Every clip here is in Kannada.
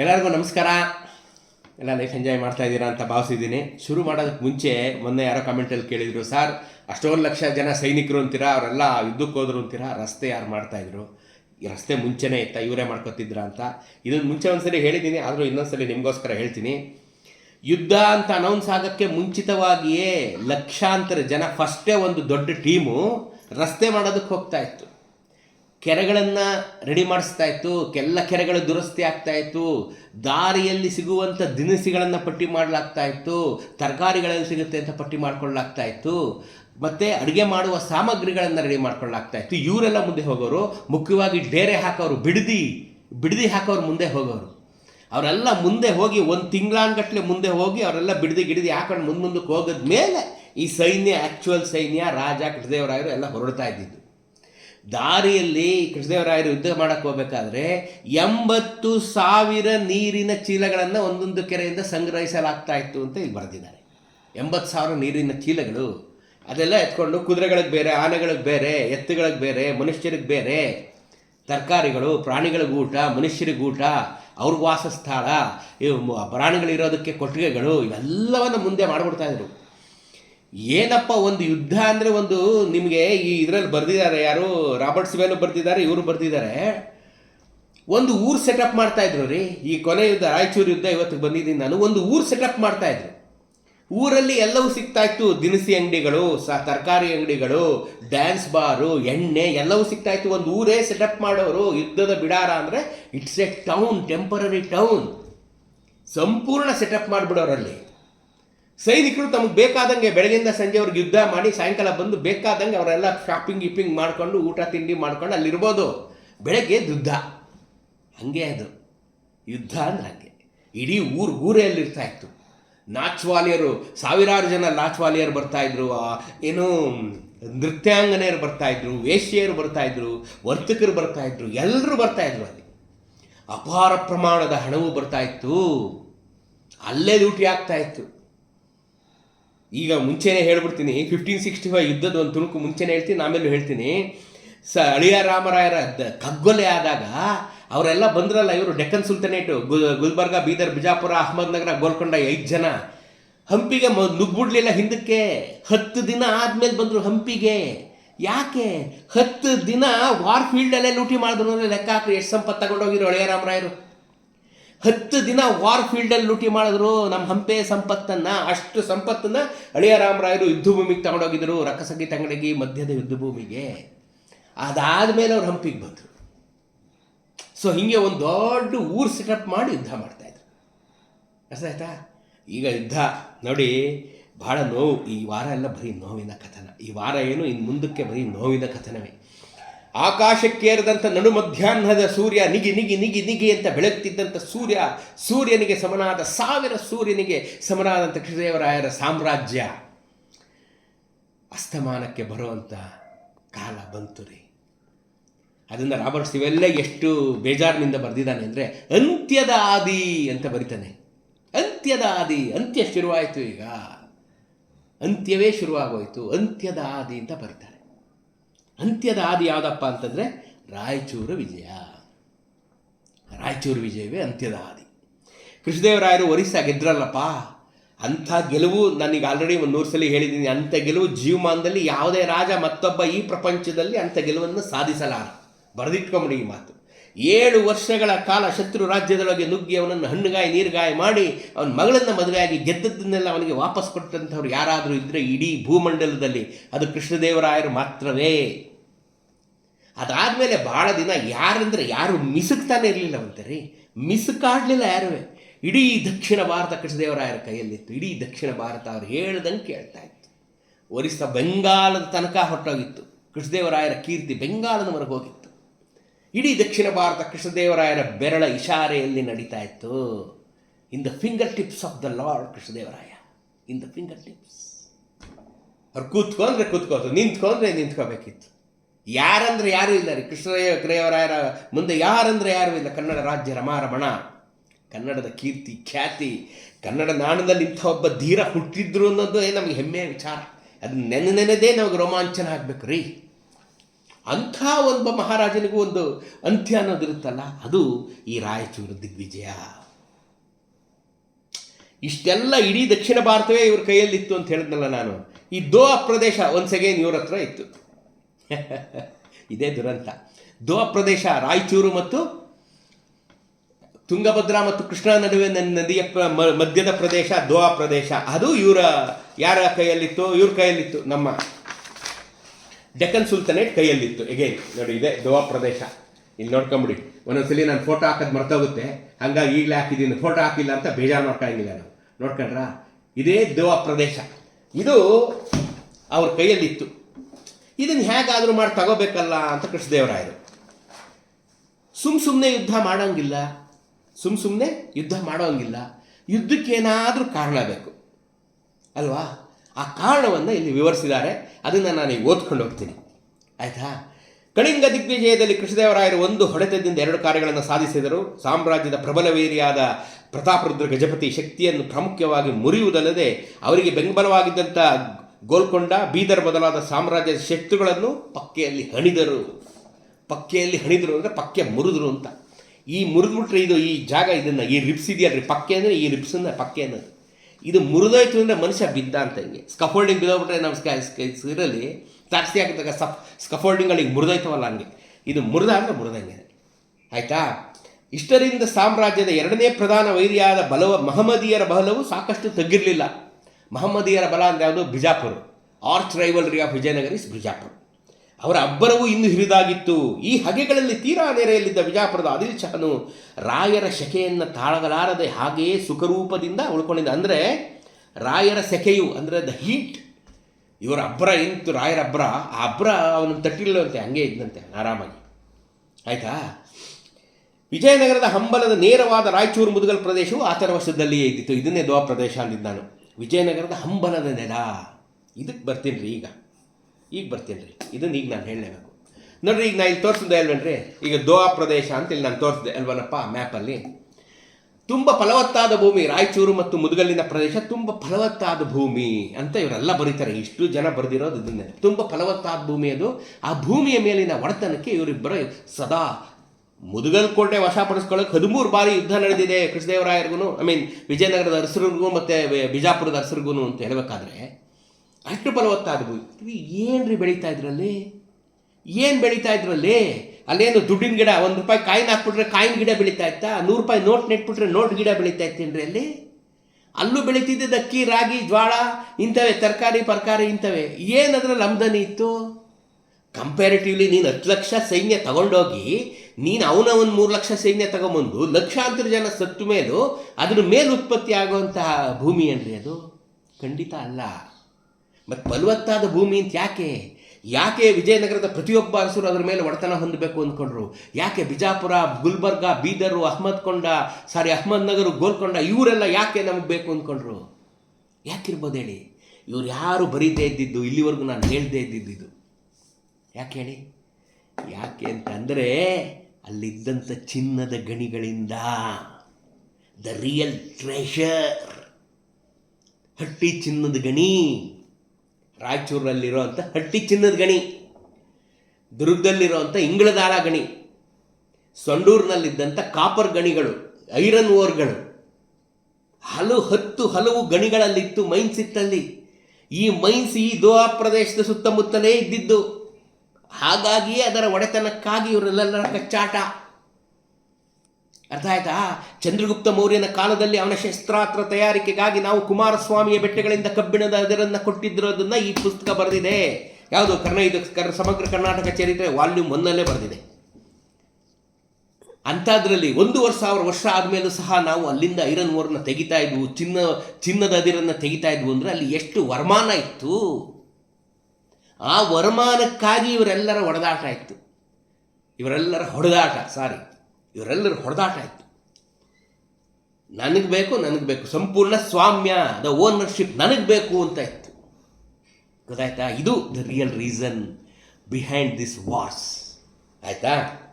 ಎಲ್ಲರಿಗೂ ನಮಸ್ಕಾರ. ಎಲ್ಲ ಲೈಫ್ ಎಂಜಾಯ್ ಮಾಡ್ತಾ ಇದ್ದೀರಾ ಅಂತ ಭಾವಿಸಿದ್ದೀನಿ. ಶುರು ಮಾಡೋದಕ್ಕೆ ಮುಂಚೆ ಮೊನ್ನೆ ಯಾರೋ ಕಮೆಂಟಲ್ಲಿ ಕೇಳಿದರು, ಸರ್, ಅಷ್ಟೊಂದು ಲಕ್ಷ ಜನ ಸೈನಿಕರು ಅಂತೀರಾ? ಅವರೆಲ್ಲ ಯುದ್ಧಕ್ಕೆ ಹೋದರು ಅಂತೀರಾ? ರಸ್ತೆ ಯಾರು ಮಾಡ್ತಾಯಿದ್ರು ಈ ರಸ್ತೆ ಮುಂಚೆನೇ ಇತ್ತ? ಇವರೇ ಮಾಡ್ಕೊತಿದ್ರ ಅಂತ? ಇದನ್ನು ಮುಂಚೆ ಒಂದ್ಸಲಿ ಹೇಳಿದ್ದೀನಿ, ಆದರೂ ಇನ್ನೊಂದ್ಸಲಿ ನಿಮಗೋಸ್ಕರ ಹೇಳ್ತೀನಿ. ಯುದ್ಧ ಅಂತ ಅನೌನ್ಸ್ ಆಗೋಕ್ಕೆ ಮುಂಚಿತವಾಗಿಯೇ ಲಕ್ಷಾಂತರ ಜನ ಫಸ್ಟೇ ಒಂದು ದೊಡ್ಡ ಟೀಮು ರಸ್ತೆ ಮಾಡೋದಕ್ಕೆ ಹೋಗ್ತಾ ಇತ್ತು. ಕೆರೆಗಳನ್ನು ರೆಡಿ ಮಾಡಿಸ್ತಾ ಇತ್ತು, ಕೆಲ್ಲ ಕೆರೆಗಳು ದುರಸ್ತಿ ಆಗ್ತಾ ಇತ್ತು, ದಾರಿಯಲ್ಲಿ ಸಿಗುವಂಥ ದಿನಸಿಗಳನ್ನು ಪಟ್ಟಿ ಮಾಡಲಾಗ್ತಾ ಇತ್ತು, ತರಕಾರಿಗಳಲ್ಲಿ ಸಿಗುತ್ತೆ ಅಂತ ಪಟ್ಟಿ ಮಾಡ್ಕೊಳ್ಳಾಗ್ತಾ ಇತ್ತು, ಮತ್ತು ಅಡುಗೆ ಮಾಡುವ ಸಾಮಗ್ರಿಗಳನ್ನು ರೆಡಿ ಮಾಡ್ಕೊಳ್ಳಾಗ್ತಾ ಇತ್ತು. ಇವರೆಲ್ಲ ಮುಂದೆ ಹೋಗೋರು, ಮುಖ್ಯವಾಗಿ ಡೇರೆ ಹಾಕೋರು, ಬಿಡದಿ ಬಿಡದಿ ಹಾಕೋರು ಮುಂದೆ ಹೋಗೋರು. ಅವರೆಲ್ಲ ಮುಂದೆ ಹೋಗಿ ಒಂದು ತಿಂಗಳಾನ್ಗಟ್ಲೆ ಮುಂದೆ ಹೋಗಿ ಅವರೆಲ್ಲ ಬಿಡದಿ ಗಿಡದಿ ಹಾಕೊಂಡು ಮುಂದೆ ಮುಂದಕ್ಕೆ ಹೋಗಿದ್ಮೇಲೆ ಮೇಲೆ ಈ ಸೈನ್ಯ ಆ್ಯಕ್ಚುಯಲ್ ಸೈನ್ಯ, ರಾಜ, ಕೃಷ್ಣದೇವರಾಯರು ಎಲ್ಲ ಹೊರಡ್ತಾ ಇದ್ದಿದ್ದು. ದಾರಿಯಲ್ಲಿ ಕೃಷ್ಣದೇವರಾಯರು ಯುದ್ಧ ಮಾಡಕ್ಕೆ ಹೋಗ್ಬೇಕಾದ್ರೆ ಎಂಬತ್ತು ಸಾವಿರ ನೀರಿನ ಚೀಲಗಳನ್ನು ಒಂದೊಂದು ಕೆರೆಯಿಂದ ಸಂಗ್ರಹಿಸಲಾಗ್ತಾ ಇತ್ತು ಅಂತ ಇಲ್ಲಿ ಬರೆದಿದ್ದಾರೆ. ಎಂಬತ್ತು ಸಾವಿರ ನೀರಿನ ಚೀಲಗಳು, ಅದೆಲ್ಲ ಎತ್ಕೊಂಡು ಕುದುರೆಗಳಿಗೆ ಬೇರೆ, ಆನೆಗಳಿಗೆ ಬೇರೆ, ಎತ್ತುಗಳಿಗೆ ಬೇರೆ, ಮನುಷ್ಯರಿಗೆ ಬೇರೆ, ತರಕಾರಿಗಳು, ಪ್ರಾಣಿಗಳಿಗೆ ಊಟ, ಮನುಷ್ಯರಿಗೆ ಊಟ, ಅವ್ರಿಗೆ ವಾಸಸ್ಥಳ ಪ್ರಾಣಿಗಳಿರೋದಕ್ಕೆ ಕೊಟ್ಟಿಗೆಗಳು, ಇವೆಲ್ಲವನ್ನು ಮುಂದೆ ಮಾಡಿಬಿಡ್ತಾ ಇದ್ರು. ಏನಪ್ಪ ಒಂದು ಯುದ್ಧ ಅಂದರೆ ಒಂದು ನಿಮಗೆ ಈ ಇದರಲ್ಲಿ ಬರೆದಿದ್ದಾರೆ ಯಾರು? ರಾಬರ್ಟ್ ಸಿವೆಲ್ ಬರೆದಿದ್ದಾರೆ, ಇವರು ಬರೆದಿದ್ದಾರೆ. ಒಂದು ಊರು ಸೆಟಪ್ ಮಾಡ್ತಾ ಇದ್ರು ರೀ. ಈ ಕೊನೆ ಯುದ್ಧ, ರಾಯಚೂರು ಯುದ್ಧ ಇವತ್ತು ಬಂದಿದ್ದೀನಿ ನಾನು. ಒಂದು ಊರು ಸೆಟಪ್ ಮಾಡ್ತಾ ಇದ್ರು. ಊರಲ್ಲಿ ಎಲ್ಲವೂ ಸಿಗ್ತಾ ಇತ್ತು. ದಿನಸಿ ಅಂಗಡಿಗಳು, ಸ ತರಕಾರಿ ಅಂಗಡಿಗಳು ಡ್ಯಾನ್ಸ್ ಬಾರು ಎಣ್ಣೆ ಎಲ್ಲವೂ ಸಿಗ್ತಾ ಇತ್ತು. ಒಂದು ಊರೇ ಸೆಟಪ್ ಮಾಡೋರು ಯುದ್ಧದ ಬಿಡಾರ ಅಂದರೆ it's a town temporary town ಸಂಪೂರ್ಣ ಸೆಟಪ್ ಮಾಡಿಬಿಡೋರಲ್ಲಿ. ಸೈನಿಕರು ತಮಗೆ ಬೇಕಾದಂಗೆ ಸಂಜೆ ಅವ್ರಿಗೆ ಯುದ್ಧ ಮಾಡಿ ಸಾಯಂಕಾಲ ಬಂದು ಬೇಕಾದಂಗೆ ಅವರೆಲ್ಲ ಶಾಪಿಂಗ್ ಗಿಪಿಂಗ್ ಮಾಡಿಕೊಂಡು ಊಟ, ತಿಂಡಿ ಮಾಡ್ಕೊಂಡು ಅಲ್ಲಿರ್ಬೋದು. ಬೆಳಗ್ಗೆ ಯುದ್ಧ. ಹಂಗೆ ಅದು. ಯುದ್ಧ ಅಂದ್ರೆ ಹಂಗೆ. ಇಡೀ ಊರು, ಊರೇ ಅಲ್ಲಿರ್ತಾ ಇತ್ತು. ನಾಚ್ವಾಲಿಯರು, ಸಾವಿರಾರು ಜನ ನಾಚ್ವಾಲಿಯರು ಬರ್ತಾ ಇದ್ರು. ಏನು ನೃತ್ಯಾಂಗನೆಯರು ಬರ್ತಾ ಇದ್ರು, ವೇಶ್ಯೆಯರು ಬರ್ತಾ ಇದ್ರು, ವರ್ತಕರು ಬರ್ತಾ ಇದ್ರು ಎಲ್ಲರೂ ಬರ್ತಾಯಿದ್ರು ಅಲ್ಲಿ. ಅಪಾರ ಪ್ರಮಾಣದ ಹಣವು ಬರ್ತಾಯಿತ್ತು ಅಲ್ಲೇ ಲೂಟಿ ಆಗ್ತಾ ಇತ್ತು. ಈಗ ಮುಂಚೆನೇ ಹೇಳ್ಬಿಡ್ತೀನಿ ಫಿಫ್ಟೀನ್ ಸಿಕ್ಸ್ಟಿ ಫೈವ್ ಯುದ್ಧದ ಒಂದು ತುಣುಕು ಮುಂಚೆನೇ ಹೇಳ್ತೀನಿ, ಆಮೇಲೆ ಹೇಳ್ತೀನಿ. ಸ, ಅಳಿಯ ರಾಮರಾಯರ ಕಗ್ಗೊಲೆ ಆದಾಗ ಅವರೆಲ್ಲ ಬಂದ್ರಲ್ಲ ಇವರು ಡೆಕ್ಕನ್ ಸುಲ್ತಾನೇಟು ಗುಲ್ ಗುಲ್ಬರ್ಗ, ಬೀದರ್, ಬಿಜಾಪುರ ಅಹಮದ್ನಗರ ಗೋಲ್ಕೊಂಡ ಐದು ಜನ. ಹಂಪಿಗೆ ಮ ಹಿಂದಕ್ಕೆ. ಹತ್ತು ದಿನ ಆದ್ಮೇಲೆ ಬಂದರು ಹಂಪಿಗೆ. ಯಾಕೆ? ಹತ್ತು ದಿನ ವಾರ್ ಫೀಲ್ಡಲ್ಲೇ ಲೂಟಿ ಮಾಡಿದ್ರು ಅಂದರೆ ಲೆಕ್ಕ ಹಾಕಿ ಎಷ್ಟು ಸಂಪತ್ತು ತಗೊಂಡೋಗಿರು ಅಳಿಯ ರಾಮರಾಯರು. ಹತ್ತು ದಿನ ವಾರ್ ಫೀಲ್ಡಲ್ಲಿ ಲೂಟಿ ಮಾಡಿದ್ರು ನಮ್ಮ ಹಂಪೆ ಸಂಪತ್ತನ್ನು, ಅಷ್ಟು ಸಂಪತ್ತನ್ನು ಅಳಿಯ ರಾಮರಾಯರು ಯುದ್ಧ ಭೂಮಿಗೆ ತಗೊಂಡೋಗಿದ್ರು, ರಕ್ಕಸಗಿ ತಂಗಡಿಗೆ ಮಧ್ಯದ ಯುದ್ಧ ಭೂಮಿಗೆ. ಅದಾದಮೇಲೆ ಅವ್ರು ಹಂಪಿಗೆ ಬಂದರು. ಸೊ ಹೀಗೆ ಒಂದು ದೊಡ್ಡ ಊರು ಸೆಟಪ್ ಮಾಡಿ ಯುದ್ಧ ಮಾಡ್ತಾಯಿದ್ರು ಅರ್ಥ ಆಯ್ತಾ ಈಗ ಯುದ್ಧ, ನೋಡಿ, ಭಾಳ ನೋವು. ಈ ವಾರ ಎಲ್ಲ ಬರೀ ನೋವಿನ ಕಥನ. ಈ ವಾರ ಏನು ಇನ್ನು ಮುಂದಕ್ಕೆ ಬರೀ ನೋವಿನ ಕಥನವೇ. ಆಕಾಶಕ್ಕೇರಿದಂಥ ನಡು ಮಧ್ಯಾಹ್ನದ ಸೂರ್ಯ ನಿಗಿ ನಿಗಿ ನಿಗಿ ನಿಗಿ ಅಂತ ಬೆಳಗ್ತಿದ್ದಂಥ ಸೂರ್ಯ, ಸೂರ್ಯನಿಗೆ ಸಮನಾದ, ಸಾವಿರ ಸೂರ್ಯನಿಗೆ ಸಮನಾದಂಥ ಕೃಷ್ಣದೇವರಾಯರ ಸಾಮ್ರಾಜ್ಯ ಅಸ್ತಮಾನಕ್ಕೆ ಬರುವಂಥ ಕಾಲ ಬಂತು ರೀ. ಅದನ್ನು ರಾಬರ್ಟ್ಸ್ ಇವೆಲ್ಲ ಎಷ್ಟು ಬೇಜಾರಿನಿಂದ ಬರೆದಿದ್ದಾನೆ ಅಂದರೆ, ಅಂತ್ಯದ ಆದಿ ಅಂತ ಬರಿತಾನೆ. ಅಂತ್ಯದ ಆದಿ, ಅಂತ್ಯ ಶುರುವಾಯಿತು ಈಗ. ಅಂತ್ಯವೇ ಶುರುವಾಗೋಯಿತು, ಅಂತ್ಯದ ಆದಿ ಅಂತ ಬರೀತಾರೆ. ಅಂತ್ಯದ ಆದಿ ಯಾವುದಪ್ಪ ಅಂತಂದರೆ ರಾಯಚೂರು ವಿಜಯ. ರಾಯಚೂರು ವಿಜಯವೇ ಅಂತ್ಯದ ಆದಿ. ಕೃಷ್ಣದೇವರಾಯರು ಒರಿಸ್ಸಾ ಗೆದ್ರಲ್ಲಪ್ಪ? ಅಂಥ ಗೆಲುವು ನನಗೆ ಆಲ್ರೆಡಿ ಒಂದು ನೂರು ಸಲ ಹೇಳಿದ್ದೀನಿ ಅಂಥ ಗೆಲುವು ಜೀವಮಾನದಲ್ಲಿ ಯಾವುದೇ ರಾಜ ಮತ್ತೊಬ್ಬ ಈ ಪ್ರಪಂಚದಲ್ಲಿ ಅಂಥ ಗೆಲುವನ್ನು ಸಾಧಿಸಲಾರ ಬರೆದಿಟ್ಕೊಂಬಿಡಿ ಈ ಮಾತು. ಏಳು ವರ್ಷಗಳ ಕಾಲ ಶತ್ರು ರಾಜ್ಯದೊಳಗೆ ನುಗ್ಗಿ ಅವನನ್ನು ಹಣ್ಣುಗಾಯಿ, ನೀರುಗಾಯಿ ಮಾಡಿ ಅವನ ಮಗಳನ್ನು ಮದುವೆಯಾಗಿ ಗೆದ್ದದ್ದನ್ನೆಲ್ಲ ಅವನಿಗೆ ವಾಪಸ್ ಕೊಟ್ಟಂಥವ್ರು ಯಾರಾದರೂ ಇದ್ದರೆ ಇಡೀ ಭೂಮಂಡಲದಲ್ಲಿ ಅದು ಕೃಷ್ಣದೇವರಾಯರು ಮಾತ್ರವೇ. ಅದಾದಮೇಲೆ ಭಾಳ ದಿನ ಯಾರಂದ್ರೆ ಯಾರು ಮಿಸುಕ್ತಾನೆ ಇರಲಿಲ್ಲವಂತೆ ರೀ. ಮಿಸುಕಾಡಲಿಲ್ಲ ಯಾರು? ಇಡೀ ದಕ್ಷಿಣ ಭಾರತ ಕೃಷ್ಣದೇವರಾಯರ ಕೈಯಲ್ಲಿತ್ತು. ಇಡೀ ದಕ್ಷಿಣ ಭಾರತ ಅವ್ರು ಹೇಳ್ದಂಗೆ ಕೇಳ್ತಾ ಇತ್ತು. ಒರಿಸ್ಸಾ ಬೆಂಗಾಲದ ತನಕ ಹೊರಟೋಗಿತ್ತು. ಕೃಷ್ಣದೇವರಾಯರ ಕೀರ್ತಿ ಬೆಂಗಾಲದವರೆಗೆ ಹೋಗಿತ್ತು. ಇಡೀ ದಕ್ಷಿಣ ಭಾರತ ಕೃಷ್ಣದೇವರಾಯರ ಬೆರಳ ಇಶಾರೆಯಲ್ಲಿ ನಡೀತಾ ಇತ್ತು. In the finger tips of the lord Krishnadevaraya. In the finger tips ಅವ್ರು ಕೂತ್ಕೊಂಡ್ರೆ ಕೂತ್ಕೋತು, ನಿಂತ್ಕೊಂಡ್ರೆ ನಿಂತ್ಕೋಬೇಕಿತ್ತು. ಯಾರಂದ್ರೆ ಯಾರು ಇಲ್ಲ ರೀ. ಕೃಷ್ಣದೇವರಾಯರ ಮುಂದೆ ಯಾರಂದ್ರೆ ಯಾರು ಇಲ್ಲ. ಕನ್ನಡ ರಾಜ್ಯ ರಮಾರಮಣ. ಕನ್ನಡದ ಕೀರ್ತಿ, ಖ್ಯಾತಿ, ಕನ್ನಡ ನಾಡಿನಲ್ಲಿ ಇಂಥ ಒಬ್ಬ ಧೀರ ಹುಟ್ಟಿದ್ರು ಅನ್ನೋದು ನಮಗೆ ಹೆಮ್ಮೆಯ ವಿಚಾರ. ಅದು ನೆನೆ ನೆನೆದೇ ನಮಗೆ ರೋಮಾಂಚನ ಆಗಬೇಕು ರೀ. ಅಂಥ ಒಬ್ಬ ಮಹಾರಾಜನಿಗೂ ಒಂದು ಅಂತ್ಯ ಅನ್ನೋದಿರುತ್ತಲ್ಲ ಅದು ಈ ರಾಯಚೂರು ದಿಗ್ವಿಜಯ. ಇಷ್ಟೆಲ್ಲ ಇಡೀ ದಕ್ಷಿಣ ಭಾರತವೇ ಇವ್ರ ಕೈಯಲ್ಲಿತ್ತು ಅಂತ ಹೇಳಿದ್ನಲ್ಲ ನಾನು. ಈ ದೋವಾ ಪ್ರದೇಶ ಒಂದು ಸೆಕೆಂಡ್ ಇವ್ರ ಹತ್ರ ಇತ್ತು. ಇದೇ ದುರಂತ. ದೋವಾ ಪ್ರದೇಶ ರಾಯಚೂರು ಮತ್ತು ತುಂಗಭದ್ರಾ ಮತ್ತು ಕೃಷ್ಣಾ ನಡುವೆ ನದಿಯ ಮಧ್ಯದ ಪ್ರದೇಶ ದೋವಾ ಪ್ರದೇಶ. ಅದು ಇವರ, ಯಾರ ಕೈಯಲ್ಲಿತ್ತು, ಇವ್ರ ಕೈಯಲ್ಲಿತ್ತು, ನಮ್ಮ ಡೆಕ್ಕನ್ ಸುಲ್ತಾನೇಟ್ ಕೈಯಲ್ಲಿತ್ತು. ಎಗೇನ್ ನೋಡಿ, ಇದೆ ದೋವಾ ಪ್ರದೇಶ. ಇಲ್ಲಿ ನೋಡ್ಕೊಂಬಿಡಿ. ಒಂದೊಂದ್ಸಲಿ ನಾನು ಫೋಟೋ ಹಾಕೋದು ಮರ್ತೋಗುತ್ತೆ. ಹಂಗಾಗಿ ಈಗಲೇ ಹಾಕಿದ್ದೀನಿ. ಫೋಟೋ ಹಾಕಿಲ್ಲ ಅಂತ ಬೇಜಾರು ಮಾಡ್ಕೊಂಗಿಲ್ಲ ನಾವು ನೋಡ್ಕೊಂಡ್ರಾ? ಇದೇ ದೋವಾ ಪ್ರದೇಶ. ಇದು ಅವ್ರ ಕೈಯಲ್ಲಿತ್ತು. ಇದನ್ನು ಹೇಗಾದರೂ ಮಾಡಿ ತಗೋಬೇಕಲ್ಲ ಅಂತ ಕೃಷ್ಣದೇವರಾಯರು. ಸುಮ್ ಸುಮ್ಮನೆ ಯುದ್ಧ ಮಾಡೋಂಗಿಲ್ಲ, ಸುಮ್ ಸುಮ್ಮನೆ ಯುದ್ಧ ಮಾಡೋಂಗಿಲ್ಲ, ಯುದ್ಧಕ್ಕೇನಾದರೂ ಕಾರಣ ಬೇಕು. ಅಲ್ವಾ? ಆ ಕಾರಣವನ್ನು ಇಲ್ಲಿ ವಿವರಿಸಿದ್ದಾರೆ, ಅದನ್ನು ನಾನು ಈಗ ಓದ್ಕೊಂಡು ಹೋಗ್ತೀನಿ. ಆಯಿತಾ? ಕಳಿಂಗ ದಿಗ್ವಿಜಯದಲ್ಲಿ ಕೃಷ್ಣದೇವರಾಯರು ಒಂದು ಹೊಡೆತದಿಂದ ಎರಡು ಕಾರ್ಯಗಳನ್ನು ಸಾಧಿಸಿದರು. ಸಾಮ್ರಾಜ್ಯದ ಪ್ರಬಲವೇರಿಯಾದ ಪ್ರತಾಪರುದ್ರ ಗಜಪತಿ ಶಕ್ತಿಯನ್ನು ಪ್ರಾಮುಖ್ಯವಾಗಿ ಮುರಿಯುವುದಲ್ಲದೆ ಅವರಿಗೆ ಬೆಂಬಲವಾಗಿದ್ದಂಥ ಗೋಲ್ಕೊಂಡ ಬೀದರ್ ಬದಲಾದ ಸಾಮ್ರಾಜ್ಯದ ಶತ್ರುಗಳನ್ನು ಪಕ್ಕೆಯಲ್ಲಿ ಹಣಿದರು. ಪಕ್ಕೆಯಲ್ಲಿ ಹಣಿದರು ಅಂದರೆ ಪಕ್ಕೆ ಮುರಿದ್ರು ಅಂತ. ಈ ಮುರಿದ್ಬಿಟ್ರೆ ಇದು ಈ ಜಾಗ ಇದನ್ನು, ಈ ರಿಪ್ಸ್ ಇದೆಯಲ್ರಿ ಪಕ್ಕೆ ಅಂದರೆ ಈ ರಿಪ್ಸನ್ನ ಪಕ್ಕೆ ಅನ್ನೋದು. ಇದು ಮುರಿದೋಯ್ತು ಅಂದರೆ ಮನುಷ್ಯ ಬಿದ್ದ ಅಂತ ಹಿಂಗೆ. ಸ್ಕಫೋಲ್ಡಿಂಗ್ ಬಿದ್ದೋಗ್ಬಿಟ್ರೆ ನಮ್ಮ ಇದರಲ್ಲಿ ತಾರಸಿ ಹಾಕಿದಾಗ ಸಫ್ ಸ್ಕಫೋಲ್ಡಿಂಗ್ಗಳಿಗೆ ಮುರಿದೋಯ್ತವಲ್ಲ ಹಂಗೆ. ಇದು ಮುರಿದ ಅಂದರೆ ಮುರಿದಂಗೆ. ಆಯಿತಾ? ಇಷ್ಟರಿಂದ ಸಾಮ್ರಾಜ್ಯದ ಎರಡನೇ ಪ್ರಧಾನ ವೈರಿಯಾದ ಬಲವ ಮಹಮ್ಮದಿಯರ ಬಲವು ಸಾಕಷ್ಟು ತಗ್ಗಿರಲಿಲ್ಲ. ಮಹಮ್ಮದೀಯರ ಬಲ ಅಂದರೆ ಯಾವುದು? Bijapur. Arch rivalry of Vijayanagara is Bijapur. ಅವರ ಅಬ್ಬರವು ಇನ್ನೂ ಹಿರಿದಾಗಿತ್ತು. ಈ ಹಗೆಗಳಲ್ಲಿ ತೀರಾ ನೆರೆಯಲ್ಲಿದ್ದ ಬಿಜಾಪುರದ ಆದಿಲ್ ಶಹನು ರಾಯರ ಶಕೆಯನ್ನು ತಾಳಗಲಾರದೆ ಹಾಗೆಯೇ ಸುಖರೂಪದಿಂದ ಉಳ್ಕೊಂಡಿದ್ದ. ಅಂದರೆ ರಾಯರ ಸೆಕೆಯು ಅಂದರೆ ದ ಹೀಟ್ ಇವರ ಅಬ್ಬರ ಇಂತು ರಾಯರ ಅಬ್ಬರ? ಆ ಅಬ್ಬರ ಅವನು ತಟ್ಟಿಲ್ಲವಂತೆ, ಹಂಗೆ ಇದ್ದಂತೆ, ಆರಾಮಾಗಿ. ಆಯಿತಾ? ವಿಜಯನಗರದ ಹಂಬಲದ ನೇರವಾದ ರಾಯಚೂರು ಮುದುಗಲ್ ಪ್ರದೇಶವು ಆತನ ವಶದಲ್ಲಿಯೇ ಇದ್ದಿತ್ತು. ಇದನ್ನೇ ದ್ವಾ ಪ್ರದೇಶ ಅಂದಿದ್ದು ನಾನು ವಿಜಯನಗರದ ಹಂಬಲದ ನೆಲ. ಇದಕ್ಕೆ ಬರ್ತೀನಿ ರೀ ಈಗ. ಈಗ ಬರ್ತೀನಿ ರೀ. ಇದನ್ನು ಈಗ ನಾನು ಹೇಳಲೇಬೇಕು. ನೋಡ್ರಿ, ಈಗ ನಾನು ಇಲ್ಲಿ ತೋರಿಸಿದ್ದೆ ಅಲ್ವೇನ್ರಿ? ಈಗ ದೋವಾ ಪ್ರದೇಶ ಅಂತ ಇಲ್ಲಿ ನಾನು ತೋರಿಸಿದೆ ಅಲ್ವನಪ್ಪ ಮ್ಯಾಪಲ್ಲಿ ತುಂಬ ಫಲವತ್ತಾದ ಭೂಮಿ, ರಾಯಚೂರು ಮತ್ತು ಮುದುಗಲ್ಲಿನ ಪ್ರದೇಶ ತುಂಬ ಫಲವತ್ತಾದ ಭೂಮಿ ಅಂತ ಇವರೆಲ್ಲ ಬರೀತಾರೆ. ಇಷ್ಟು ಜನ ಬರೆದಿರೋದು ಇದನ್ನೇ. ತುಂಬ ಫಲವತ್ತಾದ ಭೂಮಿ ಅದು. ಆ ಭೂಮಿಯ ಮೇಲಿನ ಒಡೆತನಕ್ಕೆ ಇವರಿಬ್ಬರು ಸದಾ ಮುದುಗಲ್ ಕೋಟೆ ವಶಪಡಿಸ್ಕೊಳ್ಳೋಕೆ ಹದಿಮೂರು ಬಾರಿ ಯುದ್ಧ ನಡೆದಿದೆ ಕೃಷ್ಣದೇವರಾಯರ್ಗೂ ಐ ಮೀನ್ ವಿಜಯನಗರದ ಅರಸರಿಗೂ ಮತ್ತು ಬಿಜಾಪುರದ ಅರಸರಿಗೂ ಅಂತ ಹೇಳಬೇಕಾದ್ರೆ ಅಷ್ಟು ಫಲವತ್ತಾದ ಭೂಮಿ ರೀ ಬೆಳೀತಾ ಇದ್ರಲ್ಲಿ? ಏನು ಬೆಳೀತಾ ಇದ್ರಲ್ಲಿ? ಅಲ್ಲೇನು ದುಡ್ಡಿನ ಗಿಡ, ಒಂದು ರೂಪಾಯಿ ಕಾಯಿನ್ ಹಾಕ್ಬಿಟ್ರೆ ಕಾಯಿನ್ ಗಿಡ ಬೆಳೀತಾ ಇತ್ತಾ? ನೂರು ರೂಪಾಯಿ ನೋಟ್ ನೆಟ್ಬಿಟ್ರೆ ನೋಟ್ ಗಿಡ ಬೆಳೀತಾ ಇತ್ತೇನ್ರಿ ಅಲ್ಲಿ? ಅಲ್ಲೂ ಬೆಳೀತಿದ್ದ ಅಕ್ಕಿ ರಾಗಿ, ಜ್ವಾಳ, ಇಂಥವೇ ತರಕಾರಿ, ಪರಕಾರಿ, ಇಂಥವೇ. ಏನದ್ರಲ್ಲಿ ಆಮ್ದನಿ ಇತ್ತು? ಕಂಪ್ಯಾರಿಟಿವ್ಲಿ ನೀನು ಹತ್ತು ಲಕ್ಷ ಸೈನ್ಯ ತಗೊಂಡೋಗಿ ನೀನು ಅವನ ಒಂದು ಮೂರು ಲಕ್ಷ ಸೈನ್ಯ ತಗೊಂಬಂದು ಲಕ್ಷಾಂತರ ಜನ ಸತ್ತು ಮೇಲೂ ಅದ್ರ ಮೇಲೆ ಉತ್ಪತ್ತಿ ಆಗುವಂತಹ ಭೂಮಿ ಏನ್ರಿ ಅದು? ಖಂಡಿತ ಅಲ್ಲ. ಮತ್ತು ಫಲವತ್ತಾದ ಭೂಮಿ ಅಂತ ಯಾಕೆ? ಯಾಕೆ ವಿಜಯನಗರದ ಪ್ರತಿಯೊಬ್ಬ ಅರಸರು ಅದರ ಮೇಲೆ ಒಡೆತನ ಹೊಂದಬೇಕು ಅಂದ್ಕೊಂಡ್ರು? ಯಾಕೆ ಬಿಜಾಪುರ, ಗುಲ್ಬರ್ಗ, ಬೀದರು, ಅಹ್ಮದ್ ಕೊಂಡ, ಸಾರಿ ಅಹ್ಮದ್ ನಗರ್ ಗೋಲ್ಕೊಂಡ ಇವರೆಲ್ಲ ಯಾಕೆ ನಮಗೆ ಬೇಕು ಅಂದ್ಕೊಂಡ್ರು? ಯಾಕಿರ್ಬೋದು ಹೇಳಿ? ಇವ್ರು ಯಾರು ಬರೀದೇ ಇದ್ದಿದ್ದು, ಇಲ್ಲಿವರೆಗೂ ನಾನು ಹೇಳ್ದೇ ಇದ್ದಿದ್ದು ಯಾಕೆ ಹೇಳಿ? ಯಾಕೆ ಅಂತಂದರೆ ಅಲ್ಲಿದ್ದಂಥ ಚಿನ್ನದ ಗಣಿಗಳಿಂದ ದ ರಿಯಲ್ ಟ್ರೆಷರ್ ಹಟ್ಟಿ ಚಿನ್ನದ ಗಣಿ ರಾಯಚೂರಲ್ಲಿರೋವಂಥ ಹಟ್ಟಿ ಚಿನ್ನದ ಗಣಿ ದುರ್ಗದಲ್ಲಿರೋವಂಥ ಇಂಗಳದಾಳ ಗಣಿ, ಸೊಂಡೂರಿನಲ್ಲಿದ್ದಂಥ ಕಾಪರ್ ಗಣಿಗಳು, ಐರನ್ ಓರ್ಗಳು. ಹಲವು ಹತ್ತು ಹಲವು ಗಣಿಗಳಲ್ಲಿತ್ತು ಮೈನ್ಸ್ ಇತ್ತಲ್ಲಿ ಈ ಮೈನ್ಸ್ ಈ ದೋಹಾ ಪ್ರದೇಶದ ಸುತ್ತಮುತ್ತಲೇ ಇದ್ದಿದ್ದು. ಹಾಗಾಗಿಯೇ ಅದರ ಒಡೆತನಕ್ಕಾಗಿ ಇವರೆಲ್ಲರ ಕಚ್ಚಾಟ. ಅರ್ಥ ಆಯ್ತಾ? ಚಂದ್ರಗುಪ್ತ ಮೌರ್ಯನ ಕಾಲದಲ್ಲಿ ಅವನ ಶಸ್ತ್ರಾಸ್ತ್ರ ತಯಾರಿಕೆಗಾಗಿ ನಾವು ಕುಮಾರಸ್ವಾಮಿಯ ಬೆಟ್ಟಗಳಿಂದ ಕಬ್ಬಿಣದ ಅದರನ್ನು ಕೊಟ್ಟಿದ್ದಿರೋದನ್ನ ಈ ಪುಸ್ತಕ ಬರೆದಿದೆ. ಯಾವುದು? ಕರ್ನ ಇದು ಸಮಗ್ರ ಕರ್ನಾಟಕ ಚರಿತ್ರೆ, ವಾಲ್ಯೂಮ್ ಒಂದಲ್ಲೇ ಬರೆದಿದೆ. ಅಂಥದ್ರಲ್ಲಿ ಒಂದೂವರೆ ಸಾವಿರ ವರ್ಷ ಆದಮೇಲೂ ಸಹ ನಾವು ಅಲ್ಲಿಂದ ಐರನ್ ಓರ್ನ ತೆಗಿತಾ ಇದ್ವು. ಚಿನ್ನ, ಚಿನ್ನದ ಅದಿರನ್ನು ತೆಗಿತಾ ಇದ್ವು ಅಂದರೆ ಅಲ್ಲಿ ಎಷ್ಟು ವರಮಾನ ಇತ್ತು? ಆ ವರಮಾನಕ್ಕಾಗಿ ಇವರೆಲ್ಲರ ಹೊಡೆದಾಟ ಆಯಿತು. ಇವರೆಲ್ಲರ ಹೊಡೆದಾಟ ಸಾರಿ ಇವರೆಲ್ಲರ ಹೊಡೆದಾಟ ಆಯಿತು. ನನಗೆ ಬೇಕು ನನಗೆ ಬೇಕು. ಸಂಪೂರ್ಣ ಸ್ವಾಮ್ಯ ದ ಓನರ್ಶಿಪ್ ನನಗೆ ಬೇಕು ಅಂತ ಇತ್ತು. ಗೊತ್ತಾಯ್ತಾ? ಇದು the real reason behind this wars ಆಯಿತಾ?